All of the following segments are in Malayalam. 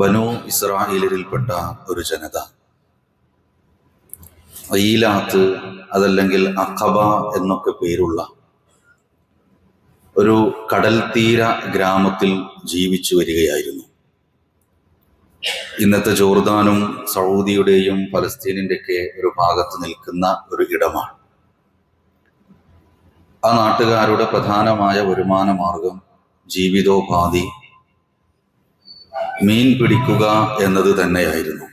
ബനു ഇസ്രായേലിൽപ്പെട്ട ഒരു ജനത. ഈലാത്ത് അതല്ലെങ്കിൽ അഖബ എന്നൊക്കെ പേരുള്ള ഒരു കടൽ തീര ഗ്രാമത്തിൽ ജീവിച്ചു വരികയായിരുന്നു. ഇന്നത്തെ ജോർദാനും സൗദിയുടെയും ഫലസ്തീനിന്റെയൊക്കെ ഒരു ഭാഗത്ത് നിൽക്കുന്ന ഒരു ഇടമാണ്. ആ നാട്ടുകാരുടെ പ്രധാനമായ വരുമാന മാർഗം ജീവിതോപാധി മീൻ പിടിക്കുക എന്നത് തന്നെയായിരുന്നു.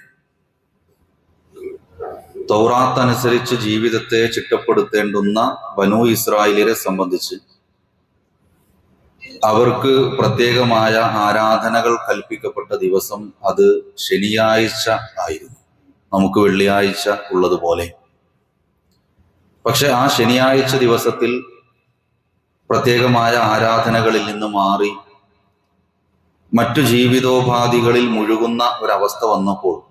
തൗറാത്ത് അനുസരിച്ച് ജീവിതത്തെ ചിട്ടപ്പെടുത്തേണ്ടുന്ന ബനു ഇസ്രായേലിനെ സംബന്ധിച്ച് അവർക്ക് പ്രത്യേകമായ ആരാധനകൾ കൽപ്പിക്കപ്പെട്ട ദിവസം അത് ശനിയാഴ്ച ആയിരുന്നു. നമുക്ക് വെള്ളിയാഴ്ച ഉള്ളതുപോലെ. പക്ഷെ ആ ശനിയാഴ്ച ദിവസത്തിൽ പ്രത്യേകമായ ആരാധനകളിൽ നിന്ന് മാറി മറ്റു ജീവിതോപാധികളിൽ മുഴുകുന്ന ഒരവസ്ഥ വന്നപ്പോൾ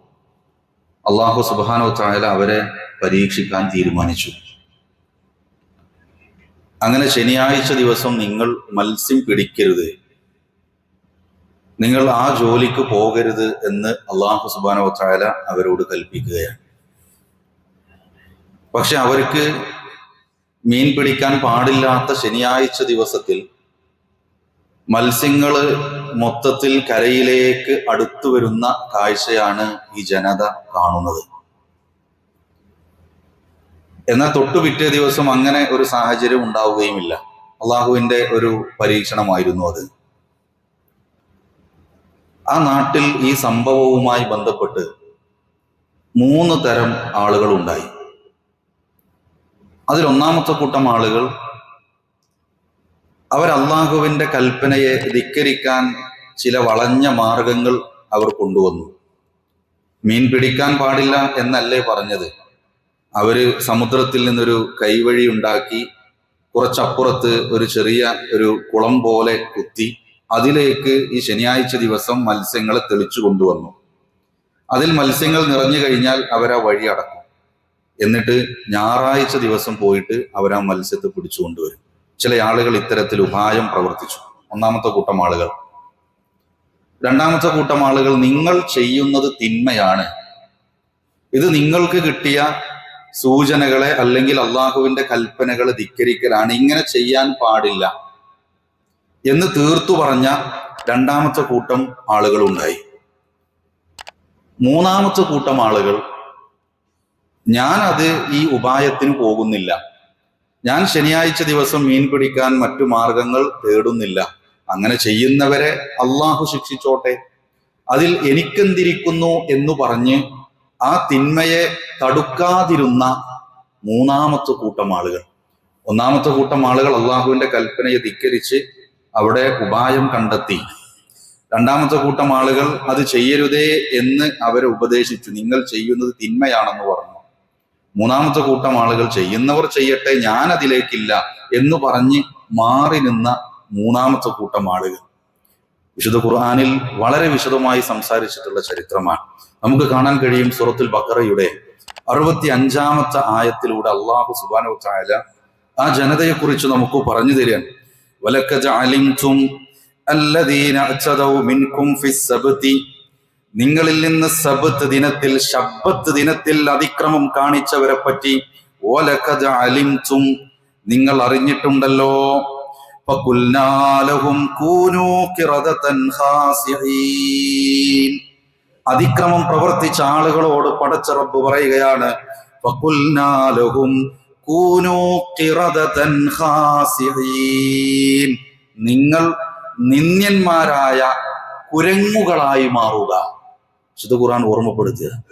അള്ളാഹു സുബാനോ അവരെ പരീക്ഷിക്കാൻ തീരുമാനിച്ചു. അങ്ങനെ ശനിയാഴ്ച ദിവസം നിങ്ങൾ മത്സ്യം പിടിക്കരുത്. നിങ്ങൾ ആ ജോലിക്ക് പോകരുത് എന്ന് അള്ളാഹു സുബാനോ ചായാല അവരോട് കൽപ്പിക്കുകയാണ്. പക്ഷെ അവർക്ക് മീൻ പിടിക്കാൻ പാടില്ലാത്ത ശനിയാഴ്ച ദിവസത്തിൽ മത്സ്യങ്ങൾ മൊത്തത്തിൽ കരയിലേക്ക് അടുത്തു വരുന്ന കാഴ്ചയാണ് ഈ ജനത കാണുന്നത്. എന്നാൽ തൊട്ടു പിറ്റേ ദിവസം അങ്ങനെ ഒരു സാഹചര്യം ഉണ്ടാവുകയുമില്ല. അള്ളാഹുവിന്റെ ഒരു പരീക്ഷണമായിരുന്നു അത്. ആ നാട്ടിൽ ഈ സംഭവവുമായി ബന്ധപ്പെട്ട് മൂന്ന് തരം ആളുകൾ ഉണ്ടായി അതിൽ ഒന്നാമത്തെ കൂട്ടം ആളുകൾ അവർ അള്ളാഹുവിന്റെ കൽപ്പനയെ ധിക്കരിക്കാൻ ചില വളഞ്ഞ മാർഗങ്ങൾ അവർ കൊണ്ടുവന്നു. മീൻ പിടിക്കാൻ പാടില്ല എന്നല്ലേ പറഞ്ഞത്. അവർ സമുദ്രത്തിൽ നിന്നൊരു കൈവഴി ഉണ്ടാക്കി കുറച്ചപ്പുറത്ത് ഒരു ചെറിയ ഒരു കുളം പോലെ കുത്തി അതിലേക്ക് ഈ ശനിയാഴ്ച ദിവസം മത്സ്യങ്ങളെ തെളിച്ചു കൊണ്ടുവന്നു. അതിൽ മത്സ്യങ്ങൾ നിറഞ്ഞു കഴിഞ്ഞാൽ അവരാ വഴി അടക്കും. എന്നിട്ട് ഞായറാഴ്ച ദിവസം പോയിട്ട് അവരാ മത്സ്യത്തെ പിടിച്ചുകൊണ്ടുവരും ചില ആളുകൾ ഇത്തരത്തിൽ ഉപായം പ്രവർത്തിച്ചു. ഒന്നാമത്തെ കൂട്ടം ആളുകൾ. രണ്ടാമത്തെ കൂട്ടം ആളുകൾ നിങ്ങൾ ചെയ്യുന്നത് തിന്മയാണ്. ഇത് നിങ്ങൾക്ക് കിട്ടിയ സൂചനകളെ അല്ലെങ്കിൽ അള്ളാഹുവിന്റെ കൽപ്പനകളെ ധിക്കരിക്കലാണ്. ഇങ്ങനെ ചെയ്യാൻ പാടില്ല എന്ന് തീർത്തു പറഞ്ഞ രണ്ടാമത്തെ കൂട്ടം ആളുകൾ ഉണ്ടായി മൂന്നാമത്തെ കൂട്ടം ആളുകൾ ഞാൻ അത് ഈ ഉപായത്തിന് പോകുന്നില്ല. ഞാൻ ശനിയാഴ്ച ദിവസം മീൻ പിടിക്കാൻ മറ്റു മാർഗങ്ങൾ തേടുന്നില്ല. അങ്ങനെ ചെയ്യുന്നവരെ അള്ളാഹു ശിക്ഷിച്ചോട്ടെ. അതിൽ എനിക്കെന്തിരിക്കുന്നു എന്ന് പറഞ്ഞ് ആ തിന്മയെ തടുക്കാതിരുന്ന മൂന്നാമത്തെ കൂട്ടം ആളുകൾ. ഒന്നാമത്തെ കൂട്ടം ആളുകൾ അള്ളാഹുവിന്റെ കൽപ്പനയെ ധിക്കരിച്ച് അവിടെ ഉപായം കണ്ടെത്തി. രണ്ടാമത്തെ കൂട്ടം ആളുകൾ അത് ചെയ്യരുതേ എന്ന് അവരെ ഉപദേശിച്ചു. നിങ്ങൾ ചെയ്യുന്നത് തിന്മയാണെന്ന് പറഞ്ഞു. മൂന്നാമത്തെ കൂട്ടം ആളുകൾ ചെയ്യുന്നവർ ചെയ്യട്ടെ ഞാൻ അതിലേക്കില്ല എന്ന് പറഞ്ഞ് മാറി നിന്ന മൂന്നാമത്തെ കൂട്ടം ആളുകൾ വിശുദ്ധ ഖുർആാനിൽ വളരെ വിശദമായി സംസാരിച്ചിട്ടുള്ള ചരിത്രമാണ്. നമുക്ക് കാണാൻ കഴിയും സുറത്തുൽ ബക്കറയുടെ അറുപത്തി അഞ്ചാമത്തെ ആയത്തിലൂടെ അള്ളാഹു സുബാനു ചായാല ആ ജനതയെ കുറിച്ച് നമുക്ക് പറഞ്ഞു ഫിസ്സബ്തി നിങ്ങളിൽ നിന്ന് സബത്ത് ദിനത്തിൽ ശബ്ബത്ത് ദിനത്തിൽ അതിക്രമം കാണിച്ചവരെ പറ്റി ഓലക്കജ അലിംതും നിങ്ങൾ അറിഞ്ഞിട്ടുണ്ടല്ലോ. അതിക്രമം പ്രവർത്തിച്ച ആളുകളോട് പടച്ച റബ്ബ് പറയുകയാണ് നിങ്ങൾ നിന്ദ്യന്മാരായ കുരങ്ങുകളായി മാറുക. വിശുദ്ധ ഖുർആൻ ഓർമ്മപ്പെടുത്തുക.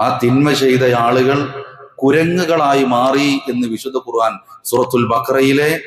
ആ തിന്മ ചെയ്ത ആളുകൾ കുരങ്ങുകളായി മാറി എന്ന് വിശുദ്ധ ഖുർആൻ സൂറത്തുൽ ബക്രയിലെ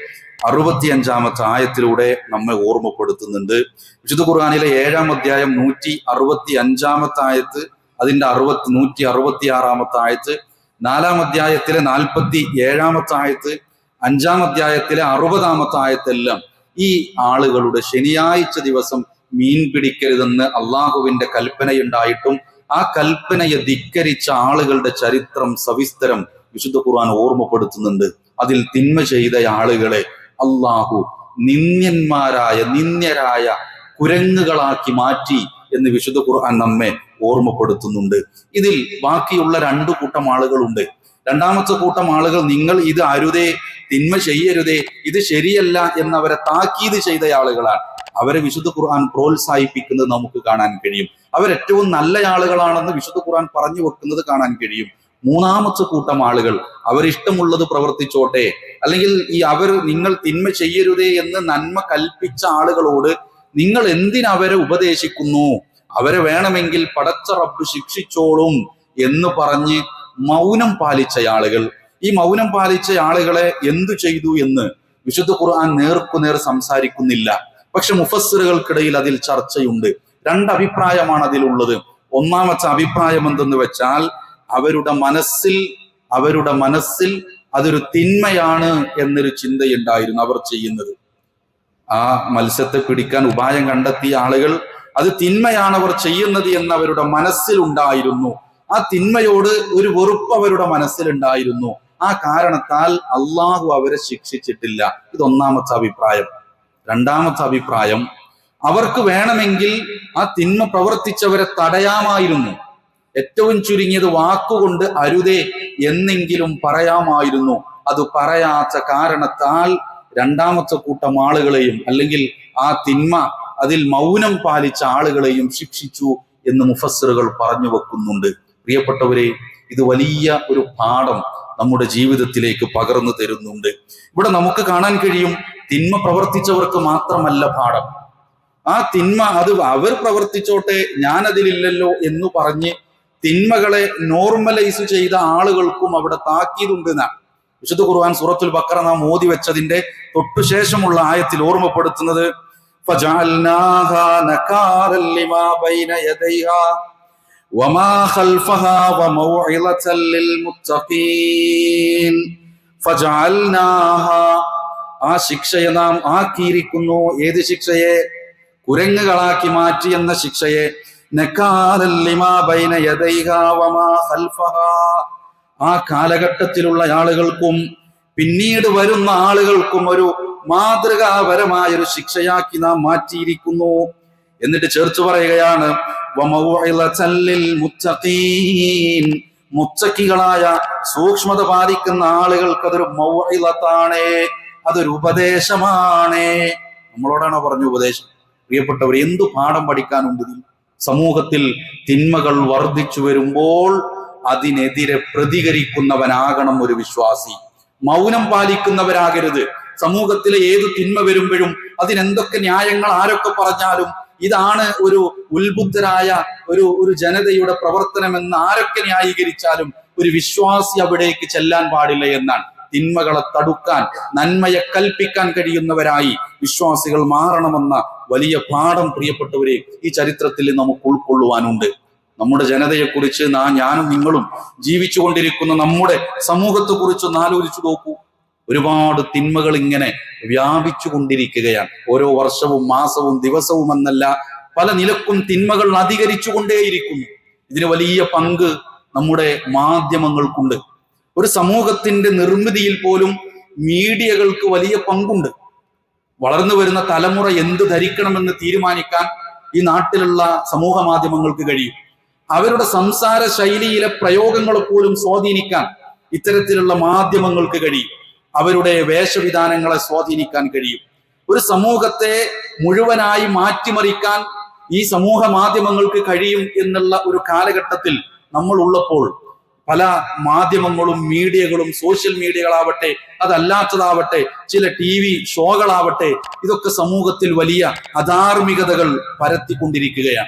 അറുപത്തിയഞ്ചാമത്തെ ആയത്തിലൂടെ നമ്മെ ഓർമ്മപ്പെടുത്തുന്നുണ്ട്. വിശുദ്ധ ഖുർആാനിലെ ഏഴാം അധ്യായം നൂറ്റി അറുപത്തി അഞ്ചാമത്തെ ആയത്ത് അതിന്റെ അറുപത്തി നൂറ്റി അറുപത്തി ആറാമത്തെ ആയത്ത് നാലാം അധ്യായത്തിലെ നാൽപ്പത്തി ഏഴാമത്തെ ആയത്ത് അഞ്ചാം അധ്യായത്തിലെ അറുപതാമത്തെ ആയത്തെല്ലാം ഈ ആളുകളുടെ ശനിയാഴ്ച ദിവസം മീൻ പിടിക്കരുതെന്ന് അള്ളാഹുവിന്റെ കൽപ്പനയുണ്ടായിട്ടും ആ കൽപ്പനയെ ധിക്കരിച്ച ആളുകളുടെ ചരിത്രം സവിസ്തരം വിശുദ്ധ ഖുർആൻ ഓർമ്മപ്പെടുത്തുന്നുണ്ട്. അതിൽ തിന്മ ചെയ്ത ആളുകളെ അള്ളാഹു നിന്ദ്യന്മാരായ നിന്ദ്യരായ കുരങ്ങുകളാക്കി മാറ്റി എന്ന് വിശുദ്ധ ഖുർആൻ നമ്മെ ഓർമ്മപ്പെടുത്തുന്നുണ്ട്. ഇതിൽ ബാക്കിയുള്ള രണ്ടു കൂട്ടം ആളുകളുണ്ട്. രണ്ടാമത്തെ കൂട്ടം ആളുകൾ നിങ്ങൾ ഇത് അരുതേ തിന്മ ചെയ്യരുതേ ഇത് ശരിയല്ല എന്നവരെ താക്കീത് ചെയ്ത ആളുകളാണ്. അവരെ വിശുദ്ധ ഖുർആൻ പ്രോത്സാഹിപ്പിക്കുന്നത് നമുക്ക് കാണാൻ കഴിയും. അവരേറ്റവും നല്ല ആളുകളാണെന്ന് വിശുദ്ധ ഖുർആൻ പറഞ്ഞു വെക്കുന്നത് കാണാൻ കഴിയും. മൂന്നാമത്തെ കൂട്ടം ആളുകൾ അവരിഷ്ടമുള്ളത് പ്രവർത്തിച്ചോട്ടെ. അല്ലെങ്കിൽ ഈ അവർ നിങ്ങൾ തിന്മ ചെയ്യരുതേ എന്ന് നന്മ കൽപ്പിച്ച ആളുകളോട് നിങ്ങൾ എന്തിനവരെ ഉപദേശിക്കുന്നു? അവരെ വേണമെങ്കിൽ പടച്ച റബ്ബ് ശിക്ഷിച്ചോളും എന്ന് പറഞ്ഞ് മൗനം പാലിച്ച ആളുകൾ. ഈ മൗനം പാലിച്ച ആളുകളെ എന്തു ചെയ്തു എന്ന് വിശുദ്ധ ഖുർആൻ നേർക്കുനേർ സംസാരിക്കുന്നില്ല. പക്ഷെ മുഫസ്സിറുകൾക്കിടയിൽ അതിൽ ചർച്ചയുണ്ട്. രണ്ട് അഭിപ്രായമാണ് അതിലുള്ളത്. ഒന്നാമത്തെ അഭിപ്രായം എന്തെന്ന് വെച്ചാൽ അവരുടെ മനസ്സിൽ അവരുടെ മനസ്സിൽ അതൊരു തിന്മയാണ് എന്നൊരു ചിന്തയുണ്ടായിരുന്നു അവർ ചെയ്യുന്നത്. ആ മത്സ്യത്തെ പിടിക്കാൻ ഉപായം കണ്ടെത്തിയ ആളുകൾ അത് തിന്മയാണ് അവർ ചെയ്യുന്നത് എന്ന് അവരുടെ മനസ്സിലുണ്ടായിരുന്നു. ആ തിന്മയോട് ഒരു വെറുപ്പ് അവരുടെ മനസ്സിലുണ്ടായിരുന്നു. ആ കാരണത്താൽ അള്ളാഹു അവരെ ശിക്ഷിച്ചിട്ടില്ല. ഇതൊന്നാമത്തെ അഭിപ്രായം. രണ്ടാമത്തെ അഭിപ്രായം അവർക്ക് വേണമെങ്കിൽ ആ തിന്മ പ്രവർത്തിച്ചവരെ തടയാമായിരുന്നു. ഏറ്റവും ചുരുങ്ങിയത് വാക്കുകൊണ്ട് അരുതേ എന്നെങ്കിലും പറയാമായിരുന്നു. അത് പറയാത്ത കാരണത്താൽ രണ്ടാമത്തെ കൂട്ടം ആളുകളെയും അല്ലെങ്കിൽ ആ തിന്മ അതിൽ മൗനം പാലിച്ച ആളുകളെയും ശിക്ഷിച്ചു എന്ന് മുഫസ്സിറുകൾ പറഞ്ഞു വെക്കുന്നുണ്ട്. പ്രിയപ്പെട്ടവരെ ഇത് വലിയ ഒരു പാഠം നമ്മുടെ ജീവിതത്തിലേക്ക് പകർന്നു തരുന്നുണ്ട്. ഇവിടെ നമുക്ക് കാണാൻ കഴിയും തിന്മ പ്രവർത്തിച്ചവർക്ക് മാത്രമല്ല പാഠം. ആ തിന്മ അത് അവർ പ്രവർത്തിച്ചോട്ടെ ഞാൻ അതിലില്ലല്ലോ എന്ന് പറഞ്ഞ് തിന്മകളെ നോർമലൈസ് ചെയ്ത ആളുകൾക്കും അവിടെ താക്കീതുണ്ട് എന്നാണ് വിശുദ്ധ ഖുർആൻ സൂറത്തുൽ ബക്കറ നാം ഓതി വെച്ചതിന്റെ തൊട്ടുശേഷമുള്ള ആയത്തിൽ ഓർമ്മപ്പെടുത്തുന്നത് ആ ശിക്ഷയെ നാം ആക്കിയിരിക്കുന്നു. ഏത് ശിക്ഷയെ? കുരങ്ങുകളാക്കി മാറ്റി എന്ന ശിക്ഷയെ. ആ കാലഘട്ടത്തിലുള്ള ആളുകൾക്കും പിന്നീട് വരുന്ന ആളുകൾക്കും ഒരു മാതൃകാപരമായ ഒരു ശിക്ഷയാക്കി നാം മാറ്റിയിരിക്കുന്നു. എന്നിട്ട് ചേർത്ത് പറയുകയാണ് മുച്ചക്കികളായ സൂക്ഷ്മത പാലിക്കുന്ന ആളുകൾക്ക് അതൊരു മൗഹിലത്താണ് അതൊരു ഉപദേശമാണ്. നമ്മളോടാണോ പറഞ്ഞു ഉപദേശം? പ്രിയപ്പെട്ടവർ എന്തു പാഠം പഠിക്കാനുണ്ട് ഇതിൽ? സമൂഹത്തിൽ തിന്മകൾ വർദ്ധിച്ചു വരുമ്പോൾ അതിനെതിരെ പ്രതികരിക്കുന്നവനാകണം ഒരു വിശ്വാസി. മൗനം പാലിക്കുന്നവരാകരുത്. സമൂഹത്തിലെ ഏത് തിന്മ വരുമ്പോഴും അതിനെന്തൊക്കെ ന്യായങ്ങൾ ആരൊക്കെ പറഞ്ഞാലും ഇതാണ് ഒരു ഉത്ബുദ്ധരായ ഒരു ഒരു ജനതയുടെ പ്രവർത്തനമെന്ന് ആരൊക്കെ ന്യായീകരിച്ചാലും ഒരു വിശ്വാസി അവിടേക്ക് ചെല്ലാൻ പാടില്ല എന്നാണ്. തിന്മകളെ തടുക്കാൻ നന്മയെ കൽപ്പിക്കാൻ കഴിയുന്നവരായി വിശ്വാസികൾ മാറണമെന്ന വലിയ പാഠം പ്രിയപ്പെട്ടവരെ ഈ ചരിത്രത്തിൽ നമുക്ക് ഉൾക്കൊള്ളുവാനുണ്ട്. നമ്മുടെ ജനതയെക്കുറിച്ച് നാ ഞാനും നിങ്ങളും ജീവിച്ചുകൊണ്ടിരിക്കുന്ന നമ്മുടെ സമൂഹത്തെ കുറിച്ച് ഒന്ന് ആലോചിച്ചു നോക്കൂ. ഒരുപാട് തിന്മകൾ ഇങ്ങനെ വ്യാപിച്ചു കൊണ്ടിരിക്കുകയാണ് ഓരോ വർഷവും മാസവും ദിവസവും എന്നല്ല പല നിലക്കും തിന്മകൾ അധികരിച്ചു കൊണ്ടേയിരിക്കുന്നു ഇതിന് വലിയ പങ്ക് നമ്മുടെ മാധ്യമങ്ങൾക്കുണ്ട്. ഒരു സമൂഹത്തിന്റെ നിർമ്മിതിയിൽ പോലും മീഡിയകൾക്ക് വലിയ പങ്കുണ്ട്. വളർന്നു വരുന്ന തലമുറ എന്ത് ധരിക്കണമെന്ന് തീരുമാനിക്കാൻ ഈ നാട്ടിലുള്ള സമൂഹ മാധ്യമങ്ങൾക്ക് കഴിയും. അവരുടെ സംസാര ശൈലിയിലെ പ്രയോഗങ്ങളെ പോലും സ്വാധീനിക്കാൻ ഇത്തരത്തിലുള്ള മാധ്യമങ്ങൾക്ക് കഴിയും. അവരുടെ വേഷവിധാനങ്ങളെ സ്വാധീനിക്കാൻ കഴിയും. ഒരു സമൂഹത്തെ മുഴുവനായി മാറ്റിമറിക്കാൻ ഈ സമൂഹ മാധ്യമങ്ങൾക്ക് കഴിയും എന്നുള്ള ഒരു കാലഘട്ടത്തിൽ നമ്മൾ ഉള്ളപ്പോൾ പല മാധ്യമങ്ങളും മീഡിയകളും സോഷ്യൽ മീഡിയകളാവട്ടെ അതല്ലാത്തതാവട്ടെ ചില ടി വി ഷോകളാവട്ടെ ഇതൊക്കെ സമൂഹത്തിൽ വലിയ അധാർമികതകൾ പരത്തിക്കൊണ്ടിരിക്കുകയാണ്.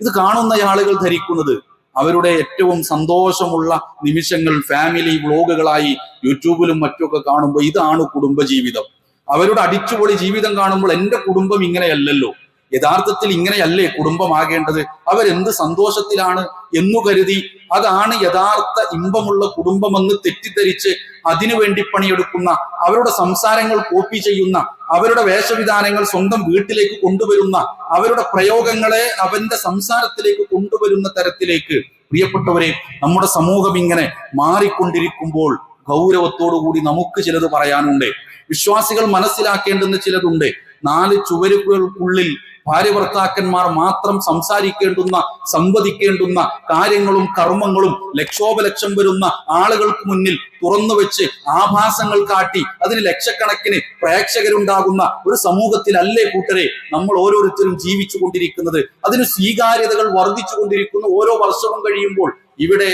ഇത് കാണുന്ന ആളുകൾ ധരിക്കുന്നത് അവരുടെ ഏറ്റവും സന്തോഷമുള്ള നിമിഷങ്ങൾ ഫാമിലി വ്ലോഗുകളായി യൂട്യൂബിലും മറ്റുമൊക്കെ കാണുമ്പോൾ ഇതാണ് കുടുംബജീവിതം. അവരുടെ അടിച്ചുപൊളി ജീവിതം കാണുമ്പോൾ എന്റെ കുടുംബം ഇങ്ങനെയല്ലല്ലോ. യഥാർത്ഥത്തിൽ ഇങ്ങനെയല്ലേ കുടുംബമാകേണ്ടത്? അവരെന്ത് സന്തോഷത്തിലാണ് എന്നു കരുതി അതാണ് യഥാർത്ഥ ഇമ്പമുള്ള കുടുംബമെന്ന് തെറ്റിദ്ധരിച്ച് അതിനുവേണ്ടി പണിയെടുക്കുന്ന അവരുടെ സംസാരങ്ങൾ കോപ്പി ചെയ്യുന്ന അവരുടെ വേഷവിധാനങ്ങൾ സ്വന്തം വീട്ടിലേക്ക് കൊണ്ടുവരുന്ന അവരുടെ പ്രയോഗങ്ങളെ അവന്റെ സംസാരത്തിലേക്ക് കൊണ്ടുവരുന്ന തരത്തിലേക്ക് പ്രിയപ്പെട്ടവരെ നമ്മുടെ സമൂഹം ഇങ്ങനെ മാറിക്കൊണ്ടിരിക്കുമ്പോൾ ഗൗരവത്തോടുകൂടി നമുക്ക് ചിലത് പറയാനുണ്ട്. വിശ്വാസികൾ മനസ്സിലാക്കേണ്ടുന്ന ചിലതുണ്ട്. നാല് ചുവരുകൾക്കുള്ളിൽ ഭാര്യ ഭർത്താക്കന്മാർ മാത്രം സംസാരിക്കേണ്ടുന്ന സംവദിക്കേണ്ടുന്ന കാര്യങ്ങളും കർമ്മങ്ങളും ലക്ഷോപലക്ഷം വരുന്ന ആളുകൾക്ക് മുന്നിൽ തുറന്നു വെച്ച് ആഭാസങ്ങൾ കാട്ടി അതിന് ലക്ഷക്കണക്കിന് പ്രേക്ഷകരുണ്ടാകുന്ന ഒരു സമൂഹത്തിലല്ലേ കൂട്ടരെ നമ്മൾ ഓരോരുത്തരും ജീവിച്ചു കൊണ്ടിരിക്കുന്നത്? അതിന് സ്വീകാര്യതകൾ വർദ്ധിച്ചു കൊണ്ടിരിക്കുന്ന ഓരോ വർഷവും കഴിയുമ്പോൾ. ഇവിടെ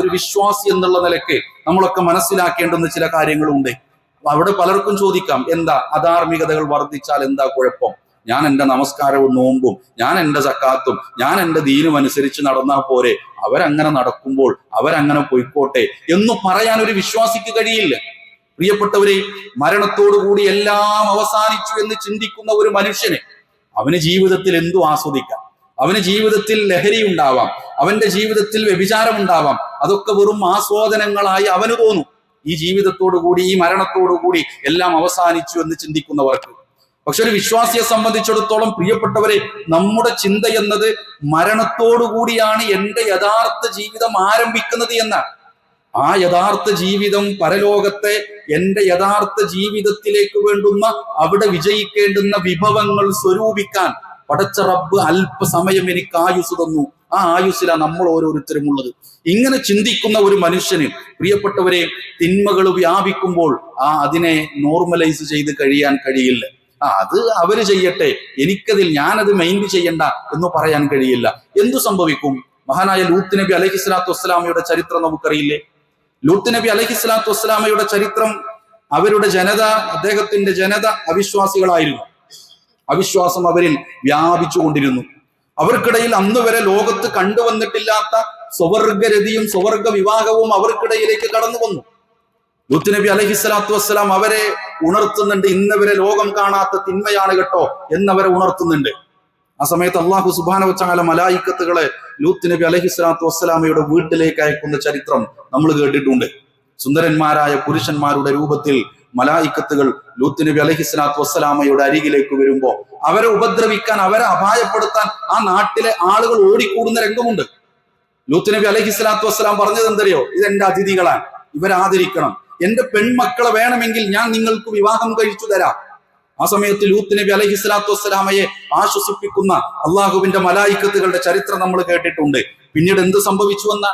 ഒരു വിശ്വാസി എന്നുള്ള നിലയ്ക്ക് നമ്മളൊക്കെ മനസ്സിലാക്കേണ്ടുന്ന ചില കാര്യങ്ങളുണ്ട്. അവിടെ പലർക്കും ചോദിക്കാം എന്താ അധാർമികതകൾ വർദ്ധിച്ചാൽ എന്താ കുഴപ്പം? ഞാൻ എന്റെ നമസ്കാരവും നോമ്പും ഞാൻ എന്റെ സക്കാത്തും ഞാൻ എന്റെ ദീനും അനുസരിച്ച് നടന്നാൽ പോരെ. അവരങ്ങനെ നടക്കുമ്പോൾ അവരങ്ങനെ പോയിക്കോട്ടെ എന്ന് പറയാൻ ഒരു വിശ്വാസിക്ക് കഴിയില്ല. പ്രിയപ്പെട്ടവരെ മരണത്തോടുകൂടി എല്ലാം അവസാനിച്ചു എന്ന് ചിന്തിക്കുന്ന ഒരു മനുഷ്യനെ അവന് ജീവിതത്തിൽ എന്തു ആസ്വദിക്കാം? അവന് ജീവിതത്തിൽ ലഹരി ഉണ്ടാവാം അവന്റെ ജീവിതത്തിൽ വ്യഭിചാരം ഉണ്ടാവാം. അതൊക്കെ വെറും ആസ്വാദനങ്ങളായി അവന് തോന്നും. ഈ ജീവിതത്തോടു കൂടി ഈ മരണത്തോടു കൂടി എല്ലാം അവസാനിച്ചു എന്ന് ചിന്തിക്കുന്നവർക്ക് പക്ഷെ ഒരു വിശ്വാസിയെ സംബന്ധിച്ചിടത്തോളം പ്രിയപ്പെട്ടവരെ നമ്മുടെ ചിന്ത എന്നത് മരണത്തോടുകൂടിയാണ് എന്റെ യഥാർത്ഥ ജീവിതം ആരംഭിക്കുന്നത് എന്നാണ് ആ യഥാർത്ഥ ജീവിതം പരലോകത്തെ എന്റെ യഥാർത്ഥ ജീവിതത്തിലേക്ക് വേണ്ടുന്ന അവിടെ വിജയിക്കേണ്ടുന്ന വിഭവങ്ങൾ സ്വരൂപിക്കാൻ പടച്ച റബ്ബ് അല്പസമയം എനിക്ക് ആയുസ് തന്നു. ആ ആയുസ്സിലാണ് നമ്മൾ ഓരോരുത്തരും ഉള്ളത് ഇങ്ങനെ ചിന്തിക്കുന്ന ഒരു മനുഷ്യന് പ്രിയപ്പെട്ടവരെ തിന്മകൾ വ്യാപിക്കുമ്പോൾ ആ അതിനെ നോർമലൈസ് ചെയ്ത് കഴിയാൻ കഴിയില്ല. ആ അത് അവർ ചെയ്യട്ടെ. എനിക്കതിൽ ഞാനത് മൈൻഡ് ചെയ്യണ്ട എന്ന് പറയാൻ കഴിയില്ല. എന്തു സംഭവിക്കും? മഹാനായ ലൂത്ത് നബി അലഹി സ്വലാത്തു വസ്സലാമയുടെ ചരിത്രം നമുക്കറിയില്ലേ? ലൂത്ത് നബി അലഹി സ്വലാത്തു വസ്സലാമയുടെ ചരിത്രം അവരുടെ ജനത അദ്ദേഹത്തിന്റെ ജനത അവിശ്വാസികളായിരുന്നു. അവിശ്വാസം അവരിൽ വ്യാപിച്ചു കൊണ്ടിരുന്നു അവർക്കിടയിൽ അന്ന് വരെ ലോകത്ത് കണ്ടുവന്നിട്ടില്ലാത്ത സ്വവർഗരതിയും സ്വവർഗ വിവാഹവും അവർക്കിടയിലേക്ക് കടന്നു വന്നു ലൂത്ത് നബി അലഹി സ്വലാത്തു വസ്സലാം അവരെ ഉണർത്തുന്നുണ്ട്. ഇന്നവരെ ലോകം കാണാത്ത തിന്മയാണ് കേട്ടോ എന്നവരെ ഉണർത്തുന്നുണ്ട്. ആ സമയത്ത് അള്ളാഹു സുബാന വച്ചാല മലായിക്കത്തുകളെ ലൂത്ത് നബി അലഹി സ്വലാത്തു വസ്സലാമയുടെ വീട്ടിലേക്ക് അയക്കുന്ന ചരിത്രം നമ്മൾ കേട്ടിട്ടുണ്ട്. സുന്ദരന്മാരായ പുരുഷന്മാരുടെ രൂപത്തിൽ മലായിക്കത്തുകൾ ലൂത്ത് നബി അലഹി സ്വലാത്തു വസ്സലാമയുടെ അരികിലേക്ക് വരുമ്പോ അവരെ ഉപദ്രവിക്കാൻ അവരെ അപായപ്പെടുത്താൻ ആ നാട്ടിലെ ആളുകൾ ഓടിക്കൂടുന്ന രംഗമുണ്ട്. ലൂത്ത് നബി അലഹി സ്വലാത്തു വസ്സലാം പറഞ്ഞത് എന്തറിയോ ഇത് എന്റെ അതിഥികളാണ്. ഇവരെ ആദരിക്കണം. എന്റെ പെൺമക്കളെ വേണമെങ്കിൽ ഞാൻ നിങ്ങൾക്ക് വിവാഹം കഴിച്ചു തരാം. ആ സമയത്ത് ലൂത്ത് നബി അലഹി സ്വലാത്തു വസ്സലാമയെ ആശ്വസിപ്പിക്കുന്ന അള്ളാഹുവിന്റെ മലായിക്കത്തുകളുടെ ചരിത്രം നമ്മൾ കേട്ടിട്ടുണ്ട്. പിന്നീട് എന്ത് സംഭവിച്ചു എന്ന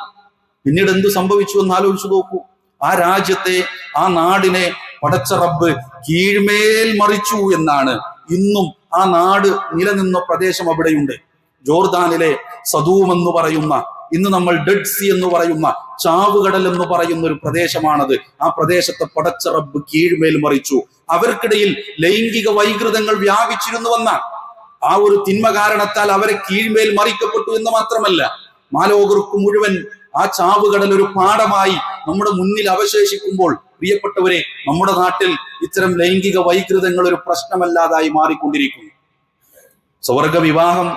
പിന്നീട് എന്ത് സംഭവിച്ചു എന്ന് ആലോചിച്ചു നോക്കൂ. ആ രാജ്യത്തെ ആ നാടിനെ പടച്ച റബ്ബ് കീഴ്മേൽ മറിച്ചു എന്നാണ്. ഇന്നും ആ നാട് നിലനിന്ന പ്രദേശം അവിടെയുണ്ട്. ജോർദാനിലെ സദൂം എന്ന് പറയുന്ന ഇന്ന് നമ്മൾ ഡെഡ് സി എന്ന് പറയുന്ന ചാവുകടൽ എന്ന് പറയുന്ന ഒരു പ്രദേശമാണത്. ആ പ്രദേശത്തെ പടച്ച റബ്ബ് കീഴ്മേൽ മറിച്ചു. അവർക്കിടയിൽ ലൈംഗിക വൈകൃതങ്ങൾ വ്യാപിച്ചിരുന്നുവെന്ന ആ ഒരു തിന്മ കാരണത്താൽ അവരെ കീഴ്മേൽ മറിക്കപ്പെട്ടു എന്ന് മാത്രമല്ല മാലോകർക്ക് മുഴുവൻ ആ ചാവുകടൽ ഒരു പാഠമായി നമ്മുടെ മുന്നിൽ അവശേഷിക്കുമ്പോൾ പ്രിയപ്പെട്ടവരെ നമ്മുടെ നാട്ടിൽ ഇത്തരം ലൈംഗിക വൈകൃതങ്ങൾ ഒരു പ്രശ്നമല്ലാതായി മാറിക്കൊണ്ടിരിക്കുന്നു. സ്വർഗ വിവാഹം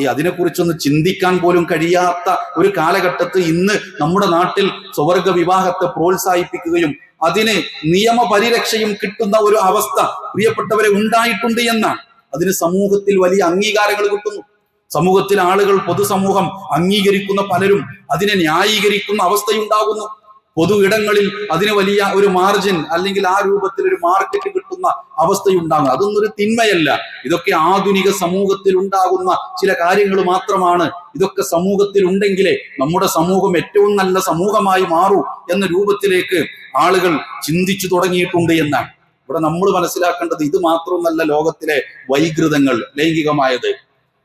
ഈ അതിനെക്കുറിച്ചൊന്ന് ചിന്തിക്കാൻ പോലും കഴിയാത്ത ഒരു കാലഘട്ടത്ത് ഇന്ന് നമ്മുടെ നാട്ടിൽ സ്വവർഗ വിവാഹത്തെ പ്രോത്സാഹിപ്പിക്കുകയും അതിന് നിയമപരിരക്ഷയും കിട്ടുന്ന ഒരു അവസ്ഥ പ്രിയപ്പെട്ടവരെ ഉണ്ടായിട്ടുണ്ട് എന്നാണ്. അതിന് സമൂഹത്തിൽ വലിയ അംഗീകാരങ്ങൾ കിട്ടുന്നു. സമൂഹത്തിൽ ആളുകൾ പൊതുസമൂഹം അംഗീകരിക്കുന്ന പലരും അതിനെ ന്യായീകരിക്കുന്ന അവസ്ഥയുണ്ടാകുന്നു. പൊതു ഇടങ്ങളിൽ അതിന് വലിയ ഒരു മാർജിൻ അല്ലെങ്കിൽ ആ രൂപത്തിൽ ഒരു മാർക്കറ്റ് കിട്ടുന്ന അവസ്ഥയുണ്ടാകും അതൊന്നും ഒരു തിന്മയല്ല. ഇതൊക്കെ ആധുനിക സമൂഹത്തിൽ ഉണ്ടാകുന്ന ചില കാര്യങ്ങൾ മാത്രമാണ്. ഇതൊക്കെ സമൂഹത്തിൽ ഉണ്ടെങ്കിലേ നമ്മുടെ സമൂഹം ഏറ്റവും നല്ല സമൂഹമായി മാറൂ എന്ന രൂപത്തിലേക്ക് ആളുകൾ ചിന്തിച്ചു തുടങ്ങിയിട്ടുണ്ട് എന്നാണ്. ഇവിടെ നമ്മൾ മനസ്സിലാക്കേണ്ടത് ഇത് മാത്രമല്ല ലോകത്തിലെ വൈകൃതങ്ങൾ ലൈംഗികമായത്.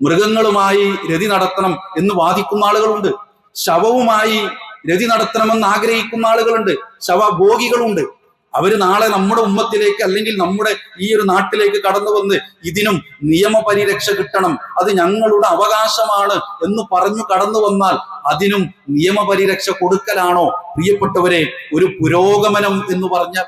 മൃഗങ്ങളുമായി രതി നടത്തണം എന്ന് വാദിക്കുന്ന ആളുകളുണ്ട്. ശവവുമായി രതി നടത്തണമെന്ന് ആഗ്രഹിക്കുന്ന ആളുകളുണ്ട്. ശവഭോഗികളുണ്ട്. അവർ നാളെ നമ്മുടെ ഉമ്മത്തിലേക്ക് അല്ലെങ്കിൽ നമ്മുടെ ഈ ഒരു നാട്ടിലേക്ക് കടന്നു വന്ന് ഇതിനും നിയമപരിരക്ഷ കിട്ടണം. അത് ഞങ്ങളുടെ അവകാശമാണ് എന്ന് പറഞ്ഞു കടന്നു വന്നാൽ അതിനും നിയമപരിരക്ഷ കൊടുക്കലാണോ? പ്രിയപ്പെട്ടവരെ ഒരു പുരോഗമനം എന്ന് പറഞ്ഞ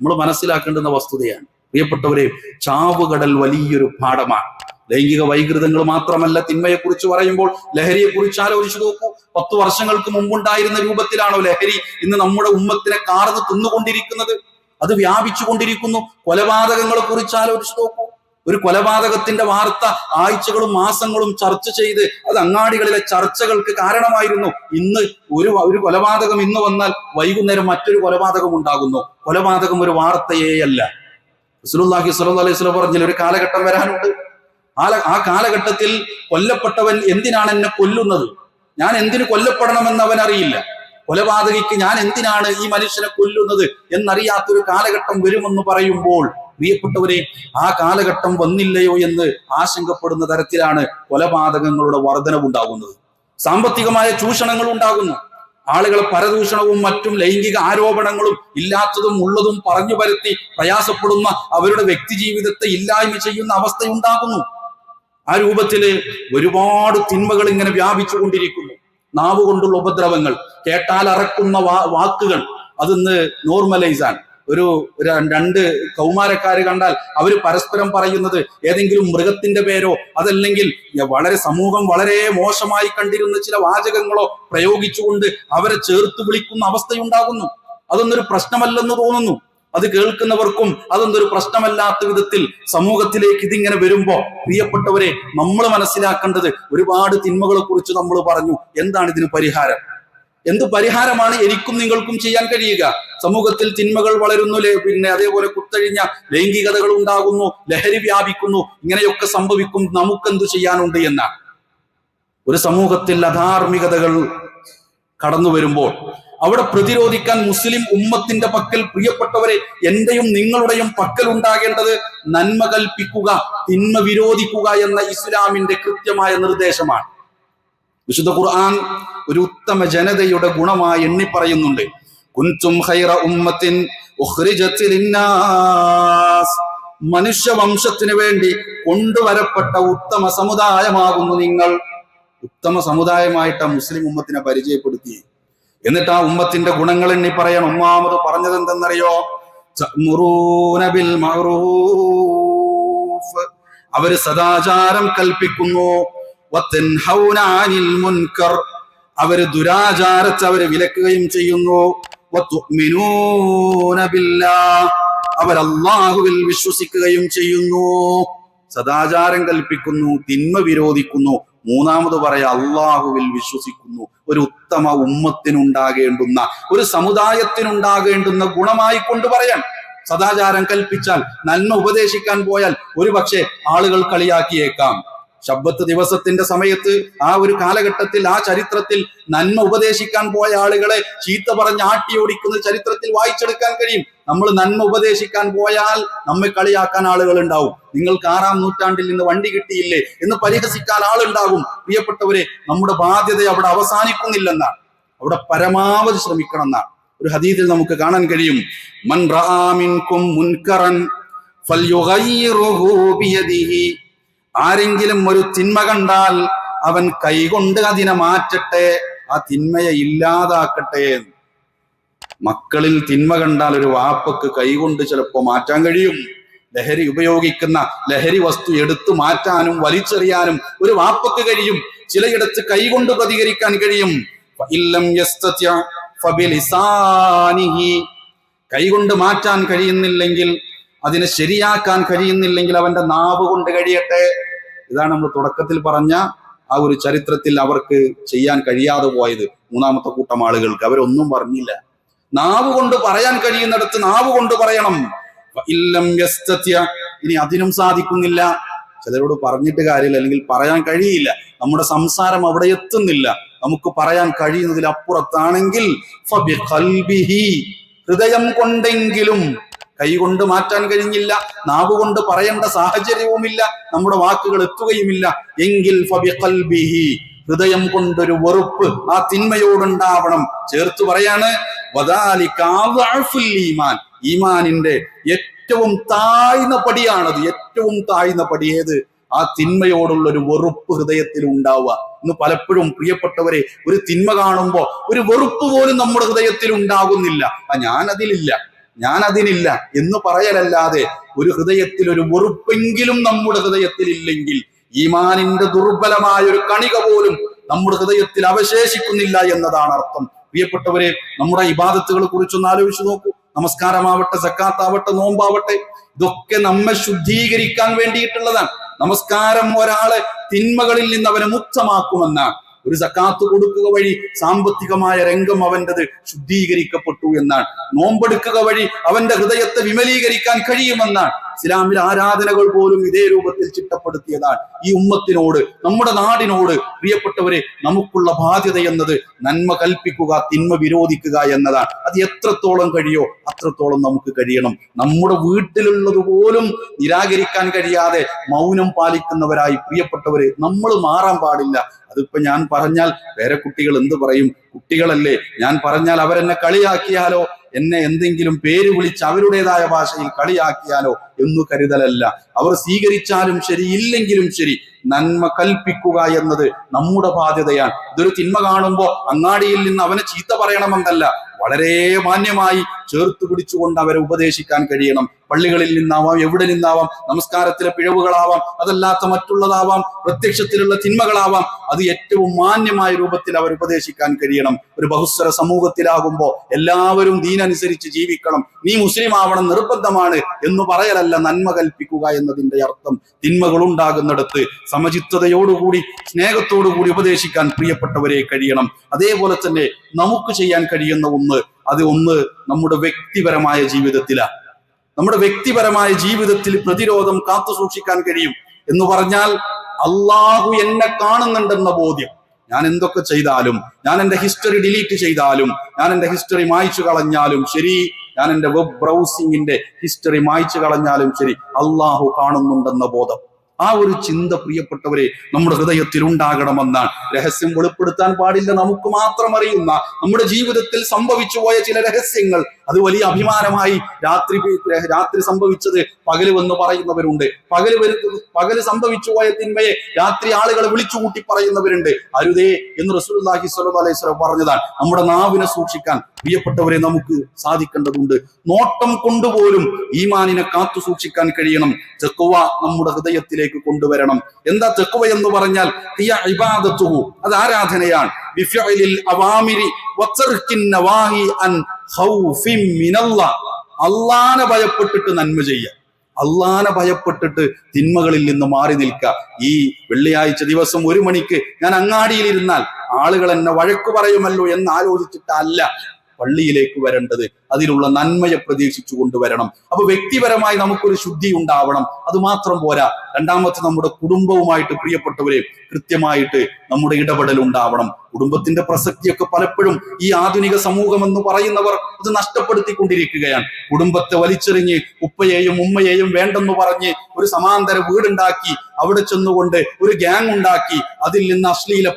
നമ്മൾ മനസ്സിലാക്കേണ്ടുന്ന വസ്തുതയാണ്. പ്രിയപ്പെട്ടവരെ ചാവുകടൽ വലിയൊരു പാഠമാണ്. ലൈംഗിക വൈകൃതങ്ങൾ മാത്രമല്ല തിന്മയെക്കുറിച്ച് പറയുമ്പോൾ ലഹരിയെക്കുറിച്ച് ആലോചിച്ചു നോക്കൂ. പത്ത് വർഷങ്ങൾക്ക് മുമ്പുണ്ടായിരുന്ന രൂപത്തിലാണോ ലഹരി? ഇന്ന് നമ്മുടെ ഉമ്മത്തിനെ കാർന്ന് തിന്നുകൊണ്ടിരിക്കുന്നത്. അത് വ്യാപിച്ചു കൊണ്ടിരിക്കുന്നു കൊലപാതകങ്ങളെ കുറിച്ച് ആലോചിച്ചു നോക്കൂ. ഒരു കൊലപാതകത്തിന്റെ വാർത്ത ആഴ്ചകളും മാസങ്ങളും ചർച്ച ചെയ്ത് അത് അങ്ങാടികളിലെ ചർച്ചകൾക്ക് കാരണമായിരുന്നു. ഇന്ന് ഒരു ഒരു കൊലപാതകം ഇന്ന് വന്നാൽ വൈകുന്നേരം മറ്റൊരു കൊലപാതകം ഉണ്ടാകുന്നു. കൊലപാതകം ഒരു വാർത്തയേ അല്ല. റസൂലുള്ളാഹി സ്വല്ലല്ലാഹി അലൈഹി വസല്ലം പറഞ്ഞ ഒരു കാലഘട്ടം വരാനുണ്ട്. ആ കാലഘട്ടത്തിൽ കൊല്ലപ്പെട്ടവൻ എന്തിനാണ് എന്നെ കൊല്ലുന്നത്? ഞാൻ എന്തിനു കൊല്ലപ്പെടണമെന്ന് അവൻ അറിയില്ല. കൊലപാതകിക്ക് ഞാൻ എന്തിനാണ് ഈ മനുഷ്യനെ കൊല്ലുന്നത് എന്നറിയാത്തൊരു കാലഘട്ടം വരുമെന്ന് പറയുമ്പോൾ പ്രിയപ്പെട്ടവരെ ആ കാലഘട്ടം വന്നില്ലയോ എന്ന് ആശങ്കപ്പെടുന്ന തരത്തിലാണ് കൊലപാതകങ്ങളുടെ വർധനവുണ്ടാകുന്നത് സാമ്പത്തികമായ ചൂഷണങ്ങൾ ഉണ്ടാകുന്നു. ആളുകൾ പരദൂഷണവും മറ്റും ലൈംഗിക ആരോപണങ്ങളും ഇല്ലാത്തതും ഉള്ളതും പറഞ്ഞു പരത്തി പ്രയാസപ്പെടുന്ന അവരുടെ വ്യക്തി ജീവിതത്തെ ഇല്ലായ്മ ചെയ്യുന്ന അവസ്ഥയുണ്ടാകുന്നു. ആ രൂപത്തിൽ ഒരുപാട് തിന്മകൾ ഇങ്ങനെ വ്യാപിച്ചു കൊണ്ടിരിക്കുന്നു. നാവ് കൊണ്ടുള്ള ഉപദ്രവങ്ങൾ കേട്ടാൽ അറക്കുന്ന വാക്കുകൾ അതൊന്ന് നോർമലൈസ് ആണ്. ഒരു രണ്ട് കൗമാരക്കാര് കണ്ടാൽ അവർ പരസ്പരം പറയുന്നത് ഏതെങ്കിലും മൃഗത്തിന്റെ പേരോ അതല്ലെങ്കിൽ വളരെ സമൂഹം വളരെ മോശമായി കണ്ടിരുന്ന ചില വാചകങ്ങളോ പ്രയോഗിച്ചുകൊണ്ട് അവരെ ചേർത്ത് വിളിക്കുന്ന അവസ്ഥയുണ്ടാകുന്നു. അതൊന്നൊരു പ്രശ്നമല്ലെന്ന് തോന്നുന്നു. അത് കേൾക്കുന്നവർക്കും അതൊന്നൊരു പ്രശ്നമല്ലാത്ത വിധത്തിൽ സമൂഹത്തിലേക്ക് ഇതിങ്ങനെ വരുമ്പോ പ്രിയപ്പെട്ടവരെ നമ്മൾ മനസ്സിലാക്കേണ്ടത് ഒരുപാട് തിന്മകളെ കുറിച്ച് നമ്മൾ പറഞ്ഞു. എന്താണ് ഇതിന് പരിഹാരം? എന്ത് പരിഹാരമാണ് എനിക്കും നിങ്ങൾക്കും ചെയ്യാൻ കഴിയുക? സമൂഹത്തിൽ തിന്മകൾ വളരുന്നു പിന്നെ അതേപോലെ കുത്തഴിഞ്ഞ ലൈംഗികതകൾ ഉണ്ടാകുന്നു ലഹരി വ്യാപിക്കുന്നു ഇങ്ങനെയൊക്കെ സംഭവിക്കും. നമുക്കെന്തു ചെയ്യാനുണ്ട് എന്ന? ഒരു സമൂഹത്തിൽ അധാർമികതകൾ കടന്നു വരുമ്പോൾ അവിടെ പ്രതിരോധിക്കാൻ മുസ്ലിം ഉമ്മത്തിന്റെ പക്കൽ പ്രിയപ്പെട്ടവരെ എന്റെയും നിങ്ങളുടെയും പക്കൽ ഉണ്ടാകേണ്ടത് നന്മ കൽപ്പിക്കുക തിന്മ വിരോധിക്കുക എന്ന ഇസ്ലാമിന്റെ കൃത്യമായ നിർദ്ദേശമാണ്. വിശുദ്ധ ഖുർആൻ ഒരു ഉത്തമ ജനതയുടെ ഗുണമായി എണ്ണി പറയുന്നുണ്ട്. കുൻതും ഖൈറ ഉമ്മത്തിൻ മനുഷ്യവംശത്തിന് വേണ്ടി കൊണ്ടുവരപ്പെട്ട ഉത്തമ സമുദായമാകുന്നു നിങ്ങൾ. ഉത്തമ സമുദായമായിട്ട് മുസ്ലിം ഉമ്മത്തിനെ പരിചയപ്പെടുത്തി. എന്നിട്ട് ആ ഉമ്മത്തിന്റെ ഗുണങ്ങൾ എണ്ണി പറയാൻ ഒന്നാമത് പറഞ്ഞത് എന്തെന്നറിയോ? അവർ സദാചാരം കൽപ്പിക്കുന്നു. മുൻകർ. അവർ ദുരാചാരത്തെ അവർ വിലക്കുകയും ചെയ്യുന്നു. അവരല്ലാഹുവിൽ വിശ്വസിക്കുകയും ചെയ്യുന്നു. സദാചാരം കൽപ്പിക്കുന്നു തിന്മ വിരോധിക്കുന്നു. മൂന്നാമത് പറയാ അള്ളാഹുവിൽ വിശ്വസിക്കുന്നു. ഒരു ഉത്തമ ഉമ്മത്തിനുണ്ടാകേണ്ടുന്ന ഒരു സമുദായത്തിനുണ്ടാകേണ്ടുന്ന ഗുണമായി കൊണ്ട് പറയാം സദാചാരം കൽപ്പിച്ചാൽ നന്മ ഉപദേശിക്കാൻ പോയാൽ ഒരുപക്ഷെ ആളുകൾ കളിയാക്കിയേക്കാം. ശബ്ബത്ത് ദിവസത്തിന്റെ സമയത്ത് ആ ഒരു കാലഘട്ടത്തിൽ ആ ചരിത്രത്തിൽ നന്മ ഉപദേശിക്കാൻ പോയ ആളുകളെ ചീത്ത പറഞ്ഞ് ആട്ടി ഓടിക്കുന്ന ചരിത്രത്തിൽ വായിച്ചെടുക്കാൻ കഴിയും. നമ്മൾ നന്മ ഉപദേശിക്കാൻ പോയാൽ നമ്മെ കളിയാക്കാൻ ആളുകൾ ഉണ്ടാവും. നിങ്ങൾക്ക് ആറാം നൂറ്റാണ്ടിൽ നിന്ന് വണ്ടി കിട്ടിയില്ലേ എന്ന് പരിഹസിക്കാൻ ആളുണ്ടാകും. പ്രിയപ്പെട്ടവരെ നമ്മുടെ ബാധ്യത അവിടെ അവസാനിക്കുന്നില്ലെന്നാണ്. അവിടെ പരമാവധി ശ്രമിക്കണം എന്നാണ് ഒരു ഹദീദിൽ നമുക്ക് കാണാൻ കഴിയും. മൻ റആ മിൻകും മുൻകറൻ ബിയദിഹി ആരെങ്കിലും ഒരു തിന്മ കണ്ടാൽ അവൻ കൈകൊണ്ട് അതിനെ മാറ്റട്ടെ ആ തിന്മയെ ഇല്ലാതാക്കട്ടെ. മക്കളിൽ തിന്മ കണ്ടാൽ ഒരു വാപ്പക്ക് കൈകൊണ്ട് ചിലപ്പോ മാറ്റാൻ കഴിയും. ലഹരി ഉപയോഗിക്കുന്ന ലഹരി വസ്തു എടുത്തു മാറ്റാനും വലിച്ചെറിയാനും ഒരു വാപ്പക്ക് കഴിയും. ചിലയിടത്ത് കൈകൊണ്ട് പ്രതികരിക്കാൻ കഴിയും. കൈകൊണ്ട് മാറ്റാൻ കഴിയുന്നില്ലെങ്കിൽ അതിനെ ശരിയാക്കാൻ കഴിയുന്നില്ലെങ്കിൽ അവന്റെ നാവ് കൊണ്ട് കഴിയട്ടെ. ഇതാണ് നമ്മൾ തുടക്കത്തിൽ പറഞ്ഞ ആ ഒരു ചരിത്രത്തിൽ അവർക്ക് ചെയ്യാൻ കഴിയാതെ പോയത് മൂന്നാമത്തെ കൂട്ടം ആളുകൾക്ക്. അവരൊന്നും പറഞ്ഞില്ല. നാവ് കൊണ്ട് പറയാൻ കഴിയുന്നിടത്ത് നാവ് കൊണ്ട് പറയണം. ഇല്ലം വ്യസ്തത്യ ഇനി അതിനും സാധിക്കുന്നില്ല. ചിലരോട് പറഞ്ഞിട്ട് കാര്യമില്ല അല്ലെങ്കിൽ പറയാൻ കഴിയില്ല. നമ്മുടെ സംസാരം അവിടെ എത്തുന്നില്ല. നമുക്ക് പറയാൻ കഴിയുന്നതിൽ അപ്പുറത്താണെങ്കിൽ ഹൃദയം കൊണ്ടെങ്കിലും കൈകൊണ്ട് മാറ്റാൻ കഴിഞ്ഞില്ല നാവ് കൊണ്ട് പറയേണ്ട സാഹചര്യവുമില്ല നമ്മുടെ വാക്കുകൾ എത്തുകയുമില്ല. എങ്കിൽ ഫബിഖൽബിഹി, ഹൃദയം കൊണ്ടൊരു വെറുപ്പ് ആ തിന്മയോടുണ്ടാവണം. ചേർത്ത് പറയാണ് ഈമാൻ. ഈമാനിന്റെ ഏറ്റവും താഴ്ന്ന പടിയാണത്. ഏറ്റവും താഴ്ന്ന പടി ഏത്? ആ തിന്മയോടുള്ള ഒരു വെറുപ്പ് ഹൃദയത്തിൽ ഉണ്ടാവുക. ഇന്ന് പലപ്പോഴും പ്രിയപ്പെട്ടവരെ ഒരു തിന്മ കാണുമ്പോ ഒരു വെറുപ്പ് പോലും നമ്മുടെ ഹൃദയത്തിൽ ഉണ്ടാകുന്നില്ല. ആ ഞാൻ അതിലില്ല ഞാൻ അതിനില്ല എന്ന് പറയലല്ലാതെ ഒരു ഹൃദയത്തിൽ ഒരു മുറുപ്പെങ്കിലും നമ്മുടെ ഹൃദയത്തിൽ ഇല്ലെങ്കിൽ ഈമാനിന്റെ ദുർബലമായ ഒരു കണിക പോലും നമ്മുടെ ഹൃദയത്തിൽ അവശേഷിക്കുന്നില്ല എന്നതാണ് അർത്ഥം. പ്രിയപ്പെട്ടവരെ നമ്മുടെ ഇബാദത്തുകളെ കുറിച്ചൊന്ന് ആലോചിച്ച് നോക്കൂ. നമസ്കാരമാവട്ടെ സക്കാത്താവട്ടെ നോമ്പാവട്ടെ ഇതൊക്കെ നമ്മെ ശുദ്ധീകരിക്കാൻ വേണ്ടിയിട്ടുള്ളതാണ്. നമസ്കാരം ഒരാളെ തിന്മകളിൽ നിന്ന് അവനെ മുക്തമാക്കുമെന്നാണ്. ഒരു സക്കാത്ത് കൊടുക്കുക വഴി സാമ്പത്തികമായ രംഗം അവന്റെത് ശുദ്ധീകരിക്കപ്പെട്ടു എന്നാണ്. നോമ്പെടുക്കുക വഴി അവന്റെ ഹൃദയത്തെ വിമലീകരിക്കാൻ കഴിയുമെന്നാണ്. ഇസ്ലാമിലെ ആരാധനകൾ പോലും ഇതേ രൂപത്തിൽ ചിട്ടപ്പെടുത്തിയതാണ്. ഈ ഉമ്മത്തിനോട് നമ്മുടെ നാടിനോട് പ്രിയപ്പെട്ടവരെ നമുക്കുള്ള ബാധ്യത എന്നത് നന്മ കൽപ്പിക്കുക തിന്മ വിരോധിക്കുക എന്നതാണ്. അത് എത്രത്തോളം കഴിയോ അത്രത്തോളം നമുക്ക് കഴിയണം. നമ്മുടെ വീട്ടിലുള്ളത് പോലും നിരാകരിക്കാൻ കഴിയാതെ മൗനം പാലിക്കുന്നവരായി പ്രിയപ്പെട്ടവരെ നമ്മൾ മാറാൻ പാടില്ല. അതിപ്പോ ഞാൻ പറഞ്ഞാൽ വേറെ കുട്ടികൾ എന്ത് പറയും? കുട്ടികളല്ലേ? ഞാൻ പറഞ്ഞാൽ അവരെന്നെ കളിയാക്കിയാലോ? എന്നെ എന്തെങ്കിലും പേര് വിളിച്ച് അവരുടേതായ ഭാഷയിൽ കളിയാക്കിയാലോ എന്നു കരുതലല്ല. അവർ സ്വീകരിച്ചാലും ശരി ഇല്ലെങ്കിലും ശരി നന്മ കൽപ്പിക്കുക എന്നത് നമ്മുടെ ബാധ്യതയാണ്. ഇതൊരു തിന്മ കാണുമ്പോൾ അങ്ങാടിയിൽ നിന്ന് അവനെ ചീത്ത പറയണമെന്നല്ല. വളരെ മാന്യമായി ചേർത്ത് പിടിച്ചുകൊണ്ട് അവരെ ഉപദേശിക്കാൻ കഴിയണം. പള്ളികളിൽ നിന്നാവാം എവിടെ നിന്നാവാം നമസ്കാരത്തിലെ പിഴവുകളാവാം അതല്ലാത്ത മറ്റുള്ളതാവാം പ്രത്യക്ഷത്തിലുള്ള തിന്മകളാവാം അത് ഏറ്റവും മാന്യമായ രൂപത്തിൽ അവർ ഉപദേശിക്കാൻ കഴിയണം. ഒരു ബഹുസ്വര സമൂഹത്തിലാകുമ്പോൾ എല്ലാവരും ദീനനുസരിച്ച് ജീവിക്കണം. നീ മുസ്ലിം ആവണം നിർബന്ധമാണ് എന്ന് പറയലല്ല നന്മ കൽപ്പിക്കുക എന്നതിന്റെ അർത്ഥം. തിന്മകൾ ഉണ്ടാകുന്നിടത്ത് സമചിത്തതയോടുകൂടി സ്നേഹത്തോടുകൂടി ഉപദേശിക്കാൻ പ്രിയപ്പെട്ടവരെ കഴിയണം. അതേപോലെ തന്നെ നമുക്ക് ചെയ്യാൻ കഴിയുന്ന ഒന്ന് അത് ഒന്ന് നമ്മുടെ വ്യക്തിപരമായ ജീവിതത്തിലാണ് നമ്മുടെ വ്യക്തിപരമായ ജീവിതത്തിൽ പ്രതിരോധം കാത്തു സൂക്ഷിക്കാൻ കഴിയും എന്ന് പറഞ്ഞാൽ അള്ളാഹു എന്നെ കാണുന്നുണ്ടെന്ന ബോധ്യം. ഞാൻ എന്തൊക്കെ ചെയ്താലും ഞാൻ എന്റെ ഹിസ്റ്ററി ഡിലീറ്റ് ചെയ്താലും ഞാൻ എന്റെ ഹിസ്റ്ററി മായ്ച്ചു കളഞ്ഞാലും ശരി ഞാൻ എന്റെ വെബ് ബ്രൗസിംഗിന്റെ ഹിസ്റ്ററി മായ്ച്ചു കളഞ്ഞാലും ശരി അള്ളാഹു കാണുന്നുണ്ടെന്ന ബോധം. ആ ഒരു ചിന്ത പ്രിയപ്പെട്ടവരെ നമ്മുടെ ഹൃദയത്തിൽ ഉണ്ടാകണമെന്നാണ് രഹസ്യം വെളിപ്പെടുത്താൻ പാടില്ല. നമുക്ക് മാത്രം അറിയുന്ന നമ്മുടെ ജീവിതത്തിൽ സംഭവിച്ചു പോയ ചില രഹസ്യങ്ങൾ അത് വലിയ അഭിമാനമായി രാത്രി രാത്രി സംഭവിച്ചത് പകൽ വന്ന് പറയുന്നവരുണ്ട്. പകൽ വരുന്നത് പകൽ സംഭവിച്ചു പോയ തിന്മയെ രാത്രി ആളുകളെ വിളിച്ചു കൂട്ടി പറയുന്നവരുണ്ട്. അരുതേ എന്ന് റസൂലുള്ളാഹി സ്വല്ലല്ലാഹു അലൈഹി വസല്ലം പറഞ്ഞതാണ്. നമ്മുടെ നാവിനെ സൂക്ഷിക്കാൻ പ്രിയപ്പെട്ടവരെ നമുക്ക് സാധിക്കേണ്ടതുണ്ട്. നോട്ടം കൊണ്ടുപോലും ഈമാനിനെ കാത്തു സൂക്ഷിക്കാൻ കഴിയണം. തെക്കുവ നമ്മുടെ ഹൃദയത്തിലേക്ക് കൊണ്ടുവരണം. എന്താ തെക്കുവ എന്ന് പറഞ്ഞാൽ അത് ആരാധനയാണ്. അവാമിരി നവാഹി അൻ ഖൗഫിൻ മിനല്ലാ. അള്ളാനെ ഭയപ്പെട്ടിട്ട് നന്മ ചെയ്യ അള്ളാനെ ഭയപ്പെട്ടിട്ട് തിന്മകളിൽ നിന്ന് മാറി നിൽക്കുക. ഈ വെള്ളിയാഴ്ച ദിവസം ഒരു മണിക്ക് ഞാൻ അങ്ങാടിയിൽ ഇരുന്നാൽ ആളുകൾ എന്നെ വഴക്കു പറയുമല്ലോ എന്ന് ആലോചിച്ചിട്ടല്ല. പള്ളിയിലേക്ക് വരേണ്ടത്. അതിലുള്ള നന്മയെ പ്രതീക്ഷിച്ചു കൊണ്ടുവരണം. അപ്പൊ വ്യക്തിപരമായി നമുക്കൊരു ശുദ്ധി ഉണ്ടാവണം. അത് മാത്രം പോരാ. രണ്ടാമത്തെ നമ്മുടെ കുടുംബവുമായിട്ട് പ്രിയപ്പെട്ടവരെ കൃത്യമായിട്ട് നമ്മുടെ ഇടപെടൽ ഉണ്ടാവണം. കുടുംബത്തിന്റെ പ്രസക്തിയൊക്കെ പലപ്പോഴും ഈ ആധുനിക സമൂഹം എന്ന് പറയുന്നവർ അത് നഷ്ടപ്പെടുത്തിക്കൊണ്ടിരിക്കുകയാണ്. കുടുംബത്തെ വലിച്ചെറിഞ്ഞ് ഉപ്പയെയും ഉമ്മയെയും വേണ്ടെന്ന് പറഞ്ഞ് ഒരു സമാന്തര വീടുണ്ടാക്കി അവിടെ ചെന്നുകൊണ്ട് ഒരു ഗ്യാങ് ഉണ്ടാക്കി അതിൽ നിന്ന് അശ്ലീല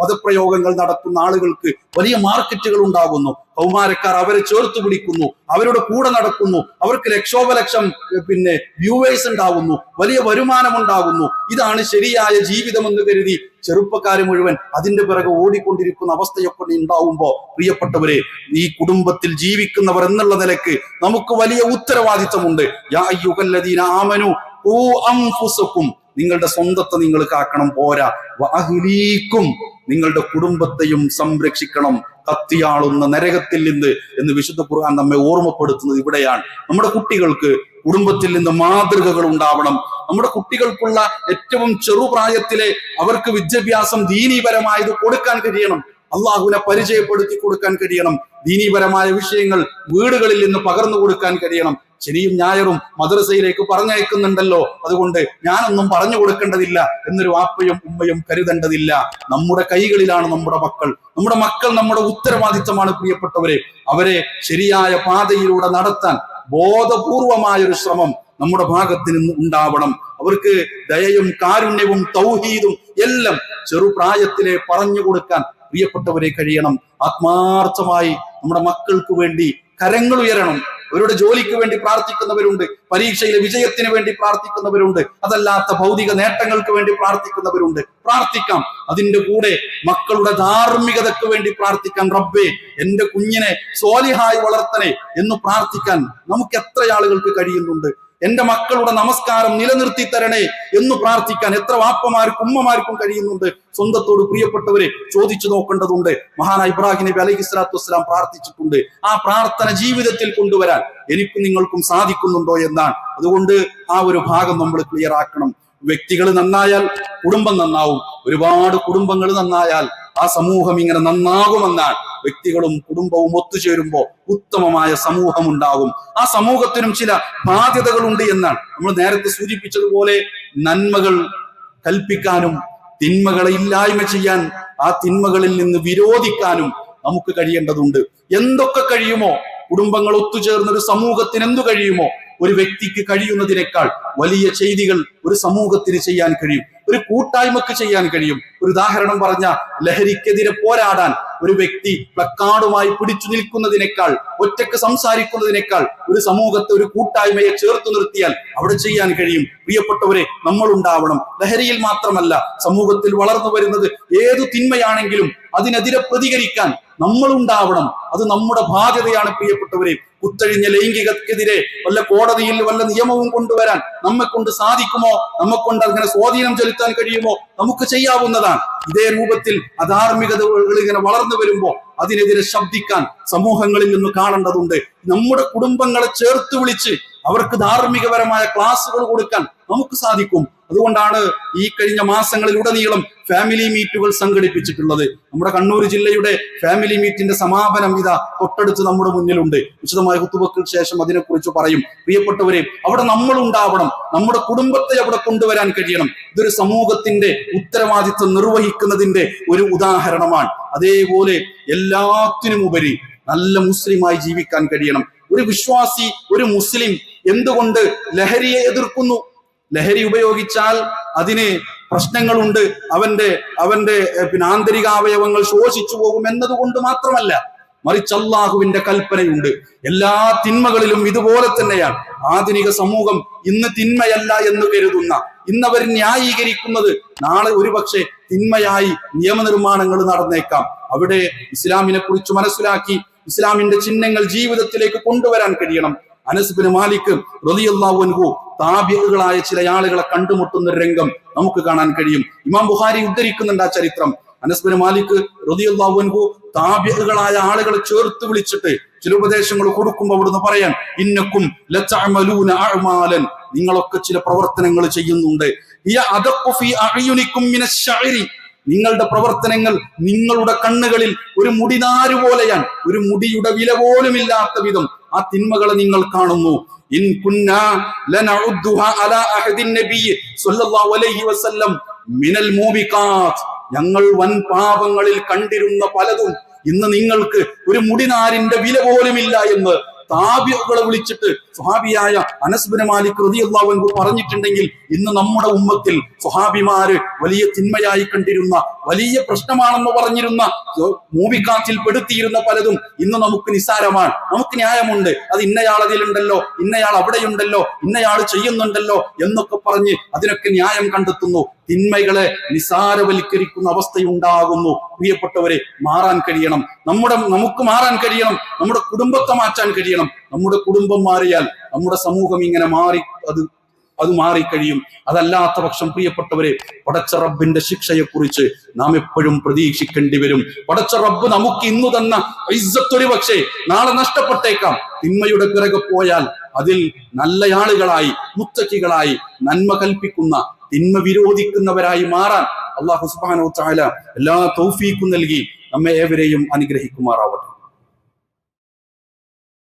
പദപ്രയോഗങ്ങൾ നടത്തുന്ന ആളുകൾക്ക് വലിയ മാർക്കറ്റുകൾ ഉണ്ടാകുന്നു. കൗമാരക്കാർ അവരെ ചേർത്ത് പിടിക്കുന്നു അവരുടെ കൂടെ നടക്കുന്നു അവർക്ക് ലക്ഷോപലക്ഷം പിന്നെ വ്യൂവേഴ്സ് ഉണ്ടാകുന്നു വലിയ വരുമാനം ഉണ്ടാകുന്നു. ഇതാണ് ശരിയായ ജീവിതം എന്ന് കരുതി ചെറുപ്പക്കാർ മുഴുവൻ അതിന്റെ പിറകെ ഓടിക്കൊണ്ടിരിക്കുന്ന അവസ്ഥയൊക്കെ ഉണ്ടാവുമ്പോ പ്രിയപ്പെട്ടവരെ ഈ കുടുംബത്തിൽ ജീവിക്കുന്നവർ എന്നുള്ള നിലയ്ക്ക് നമുക്ക് വലിയ ഉത്തരവാദിത്തമുണ്ട്. നിങ്ങളുടെ സ്വന്തത്തെ നിങ്ങൾ കാക്കണം പോരാ. വഅഹ്ലീക്കും നിങ്ങളുടെ കുടുംബത്തെയും സംരക്ഷിക്കണം. കത്തിയാളുന്ന നരകത്തിൽ നിന്ന് എന്ന് വിശുദ്ധ ഖുർആൻ നമ്മെ ഓർമ്മപ്പെടുത്തുന്നത് ഇവിടെയാണ്. നമ്മുടെ കുട്ടികൾക്ക് കുടുംബത്തിൽ നിന്ന് മാതൃകകൾ ഉണ്ടാവണം. നമ്മുടെ കുട്ടികൾക്കുള്ള ഏറ്റവും ചെറുപ്രായത്തിലെ അവർക്ക് വിദ്യാഭ്യാസം ദീനീപരമായത് കൊടുക്കാൻ കഴിയണം. അള്ളാഹുവിനെ പരിചയപ്പെടുത്തി കൊടുക്കാൻ കഴിയണം. ദീനീപരമായ വിഷയങ്ങൾ വീടുകളിൽ നിന്ന് പകർന്നു കൊടുക്കാൻ കഴിയണം. ശനിയും ഞായറും മദ്രസയിലേക്ക് പറഞ്ഞയക്കുന്നുണ്ടല്ലോ. അതുകൊണ്ട് ഞാനൊന്നും പറഞ്ഞു കൊടുക്കേണ്ടതില്ല എന്നൊരു വാപ്പയും ഉമ്മയും കരുതേണ്ടതില്ല. നമ്മുടെ കൈകളിലാണ് നമ്മുടെ മക്കൾ. നമ്മുടെ മക്കൾ നമ്മുടെ ഉത്തരവാദിത്തമാണ് പ്രിയപ്പെട്ടവരെ. അവരെ ശരിയായ പാതയിലൂടെ നടത്താൻ ബോധപൂർവമായ ഒരു ശ്രമം നമ്മുടെ ഭാഗത്ത് നിന്ന് ഉണ്ടാവണം. അവർക്ക് ദയയും കാരുണ്യവും തൗഹീദും എല്ലാം ചെറുപ്രായത്തിലെ പറഞ്ഞു കൊടുക്കാൻ പ്രിയപ്പെട്ടവരെ കഴിയണം. ആത്മാർത്ഥമായി നമ്മുടെ മക്കൾക്ക് വേണ്ടി കരങ്ങൾ ഉയരണം. അവരുടെ ജോലിക്ക് വേണ്ടി പ്രാർത്ഥിക്കുന്നവരുണ്ട്. പരീക്ഷയിലെ വിജയത്തിന് വേണ്ടി പ്രാർത്ഥിക്കുന്നവരുണ്ട്. അതല്ലാത്ത ഭൗതിക നേട്ടങ്ങൾക്ക് വേണ്ടി പ്രാർത്ഥിക്കുന്നവരുണ്ട്. പ്രാർത്ഥിക്കാം. അതിന്റെ കൂടെ മക്കളുടെ ധാർമ്മികതയ്ക്ക് വേണ്ടി പ്രാർത്ഥിക്കാൻ റബ്ബേ എന്റെ കുഞ്ഞിനെ സോലിഹായി വളർത്തണേ എന്ന് പ്രാർത്ഥിക്കാൻ നമുക്ക് എത്ര ആളുകൾക്ക് കഴിയുന്നുണ്ട്? എന്റെ മക്കളുടെ നമസ്കാരം നിലനിർത്തി തരണേ എന്ന് പ്രാർത്ഥിക്കാൻ എത്ര വാപ്പമാർക്കും ഉമ്മമാർക്കും കഴിയുന്നുണ്ട്. സ്വന്തത്തോട് പ്രിയപ്പെട്ടവരെ ചോദിച്ചു നോക്കേണ്ടതുണ്ട്. മഹാനായ ഇബ്രാഹിം നബി അലൈഹി സ്വലാത്തു വസ്സലാം പ്രാർത്ഥിച്ചിട്ടുണ്ട്. ആ പ്രാർത്ഥന ജീവിതത്തിൽ കൊണ്ടുവരാൻ എനിക്കും നിങ്ങൾക്കും സാധിക്കുന്നുണ്ടോ എന്നാണ്. അതുകൊണ്ട് ആ ഒരു ഭാഗം നമ്മൾ ക്ലിയർ ആക്കണം. വ്യക്തികൾ നന്നായാൽ കുടുംബം നന്നാവും. ഒരുപാട് കുടുംബങ്ങൾ നന്നായാൽ ആ സമൂഹം ഇങ്ങനെ നന്നാകുമെന്നാണ് വ്യക്തികളും കുടുംബവും ഒത്തുചേരുമ്പോൾ ഉത്തമമായ സമൂഹം ഉണ്ടാകും ആ സമൂഹത്തിനും ചില ബാധ്യതകളുണ്ട് എന്നാണ്. നമ്മൾ നേരത്തെ സൂചിപ്പിച്ചതുപോലെ നന്മകൾ കൽപ്പിക്കാനും തിന്മകളെ ഇല്ലായ്മ ചെയ്യാൻ ആ തിന്മകളിൽ നിന്ന് വിരോധിക്കാനും നമുക്ക് കഴിയേണ്ടതുണ്ട്. എന്തൊക്കെ കഴിയുമോ? കുടുംബങ്ങൾ ഒത്തുചേർന്ന ഒരു സമൂഹത്തിന് എന്തു കഴിയുമോ? ഒരു വ്യക്തിക്ക് കഴിയുന്നതിനേക്കാൾ വലിയ ചെയ്തികൾ ഒരു സമൂഹത്തിന് ചെയ്യാൻ കഴിയും. ഒരു കൂട്ടായ്മക്ക് ചെയ്യാൻ കഴിയും. ഒരു ഉദാഹരണം പറഞ്ഞ ലഹരിക്കെതിരെ പോരാടാൻ ഒരു വ്യക്തി പ്ലക്കാർഡുമായി പിടിച്ചു നിൽക്കുന്നതിനേക്കാൾ ഒറ്റയ്ക്ക് സംസാരിക്കുന്നതിനേക്കാൾ ഒരു സമൂഹത്തെ ഒരു കൂട്ടായ്മയെ ചേർത്ത് നിർത്തിയാൽ അവിടെ ചെയ്യാൻ കഴിയും. പ്രിയപ്പെട്ടവരെ നമ്മൾ ഉണ്ടാവണം ലഹരിയിൽ മാത്രമല്ല സമൂഹത്തിൽ വളർന്നു വരുന്നത് ഏതു തിന്മയാണെങ്കിലും അതിനെതിരെ പ്രതികരിക്കാൻ നമ്മൾ ഉണ്ടാവണം അത് നമ്മുടെ ബാധ്യതയാണ് പ്രിയപ്പെട്ടവരെ. കുത്തഴിഞ്ഞ ലൈംഗികക്കെതിരെ വല്ല കോടതിയിൽ വല്ല നിയമവും കൊണ്ടുവരാൻ നമ്മെ കൊണ്ട് സാധിക്കുമോ? നമ്മെ കൊണ്ട് അങ്ങനെ സ്വാധീനം ചെലുത്താൻ കഴിയുമോ? നമുക്ക് ചെയ്യാവുന്നതാണ്. ഇതേ രൂപത്തിൽ അധാർമികതകൾ ഇങ്ങനെ വളർന്നു വരുമ്പോ അതിനെതിരെ ശബ്ദിക്കാൻ സമൂഹങ്ങളിൽ നിന്ന് കാണേണ്ടതുണ്ട്. നമ്മുടെ കുടുംബങ്ങളെ ചേർത്ത് വിളിച്ച് അവർക്ക് ധാർമ്മികപരമായ ക്ലാസ്സുകൾ കൊടുക്കാൻ നമുക്ക് സാധിക്കും. അതുകൊണ്ടാണ് ഈ കഴിഞ്ഞ മാസങ്ങളിലുടനീളം ഫാമിലി മീറ്റുകൾ സംഘടിപ്പിച്ചിട്ടുള്ളത്. നമ്മുടെ കണ്ണൂർ ജില്ലയുടെ ഫാമിലി മീറ്റിന്റെ സമാപനം ഇതാ തൊട്ടടുത്ത് നമ്മുടെ മുന്നിലുണ്ട്. വിശദമായ കുത്തുവക്കൾ ശേഷം അതിനെക്കുറിച്ച് പറയും. പ്രിയപ്പെട്ടവരെ അവിടെ നമ്മൾ ഉണ്ടാവണം. നമ്മുടെ കുടുംബത്തെ അവിടെ കൊണ്ടുവരാൻ കഴിയണം. ഇതൊരു സമൂഹത്തിന്റെ ഉത്തരവാദിത്വം നിർവഹിക്കുന്നതിന്റെ ഒരു ഉദാഹരണമാണ്. അതേപോലെ എല്ലാത്തിനുമുപരി നല്ല മുസ്ലിമായി ജീവിക്കാൻ കഴിയണം. ഒരു വിശ്വാസി ഒരു മുസ്ലിം എന്തുകൊണ്ട് ലഹരിയെ എതിർക്കുന്നു? ലഹരി ഉപയോഗിച്ചാൽ അതിന് പ്രശ്നങ്ങളുണ്ട്. അവന്റെ അവന്റെ പിന്നെ ആന്തരിക അവയവങ്ങൾ ശോഷിച്ചു പോകും എന്നതുകൊണ്ട് മാത്രമല്ല മറിച്ച് അള്ളാഹുവിന്റെ കൽപ്പനയുണ്ട്. എല്ലാ തിന്മകളിലും ഇതുപോലെ തന്നെയാണ്. ആധുനിക സമൂഹം ഇന്ന് തിന്മയല്ല എന്ന് കരുതുന്ന ഇന്ന് അവർ ന്യായീകരിക്കുന്നത് നാളെ ഒരുപക്ഷെ തിന്മയായി നിയമനിർമ്മാണങ്ങൾ നടന്നേക്കാം. അവിടെ ഇസ്ലാമിനെ കുറിച്ച് മനസ്സിലാക്കി ഇസ്ലാമിന്റെ ചിഹ്നങ്ങൾ ജീവിതത്തിലേക്ക് കൊണ്ടുവരാൻ കഴിയണം. അനസ് ബിൻ മാലിക് റളിയല്ലാഹു അൻഹു താബികളായ ചില ആളുകളെ കണ്ടുമുട്ടുന്ന ഒരു രംഗം നമുക്ക് കാണാൻ കഴിയും. ഇമാം ബുഖാരി ഉദ്ധരിക്കുന്നുണ്ട് ആ ചരിത്രം. അനസ് ബിൻ മാലിക് റളിയല്ലാഹു അൻഹു താബികളായ ആളുകളെ ചേർത്ത് വിളിച്ചിട്ട് ചില ഉപദേശങ്ങൾ കൊടുക്കുമ്പോൾ അവിടുന്ന് പറയാൻ ഇന്നക്കും ലതഅമലൂന അഅമാലൻ. നിങ്ങളൊക്കെ ചില പ്രവർത്തനങ്ങൾ ചെയ്യുന്നുണ്ട്. നിങ്ങളുടെ പ്രവർത്തനങ്ങൾ നിങ്ങളുടെ കണ്ണുകളിൽ ഒരു മുടിനാരു പോലെയാണ് ഒരു മുടിയുടെ വില പോലും ഇല്ലാത്ത വിധം ആ തിന്മകളെ നിങ്ങൾ കാണുന്നു. മിനൽ ഞങ്ങൾ വൻ പാപങ്ങളിൽ കണ്ടിരുന്ന പലതും ഇന്ന് നിങ്ങൾക്ക് ഒരു മുടിനാരിന്റെ വില പോലുമില്ല എന്ന് താബികളെ വിളിച്ചിട്ട് സ്വഹാബിയായ അനസ്ബിന് മാലിക് അൻഹു പറഞ്ഞിട്ടുണ്ടെങ്കിൽ ഇന്ന് നമ്മുടെ ഉമ്മത്തിൽ സുഹാബിമാര് വലിയ തിന്മയായി കണ്ടിരുന്ന വലിയ പ്രശ്നമാണെന്ന് പറഞ്ഞിരുന്ന മൂവിക്കാറ്റിൽ പെടുത്തിയിരുന്ന പലതും ഇന്ന് നമുക്ക് നിസ്സാരമാണ്. നമുക്ക് ന്യായമുണ്ട്. അത് ഇന്നയാൾ അതിലുണ്ടല്ലോ ഇന്നയാൾ അവിടെയുണ്ടല്ലോ ഇന്നയാൾ ചെയ്യുന്നുണ്ടല്ലോ എന്നൊക്കെ പറഞ്ഞ് അതിനൊക്കെ ന്യായം കണ്ടെത്തുന്നു. തിന്മകളെ നിസാരവൽക്കരിക്കുന്ന അവസ്ഥയുണ്ടാകുന്നു. പ്രിയപ്പെട്ടവരെ മാറാൻ കഴിയണം. നമ്മുടെ നമുക്ക് മാറാൻ കഴിയണം. നമ്മുടെ കുടുംബത്തെ മാറ്റാൻ കഴിയണം. നമ്മുടെ കുടുംബം മാറിയാൽ നമ്മുടെ സമൂഹം ഇങ്ങനെ മാറി അത് അത് മാറിക്കഴിയും. അതല്ലാത്ത പക്ഷം പ്രിയപ്പെട്ടവരെ പടച്ച റബ്ബിന്റെ ശിക്ഷയെക്കുറിച്ച് നാം എപ്പോഴും പ്രതീക്ഷിക്കേണ്ടി വരും. പടച്ച റബ്ബ് നമുക്ക് ഇന്നു തന്ന ഇസ്സത്തൊരു പക്ഷേ നാളെ നഷ്ടപ്പെട്ടേക്കാം. തിന്മയുടെ പിറകെ പോയാൽ അതിൽ നല്ല ആളുകളായി മുത്തക്കികളായി നന്മ കൽപ്പിക്കുന്ന തിന്മ വിരോധിക്കുന്നവരായി മാറാൻ അള്ളാഹു സുബ്ഹാനഹു വ തആല എല്ലാ തൗഫീക്കും നൽകി നമ്മെ ഏവരെയും അനുഗ്രഹിക്കുമാറാവട്ടെ.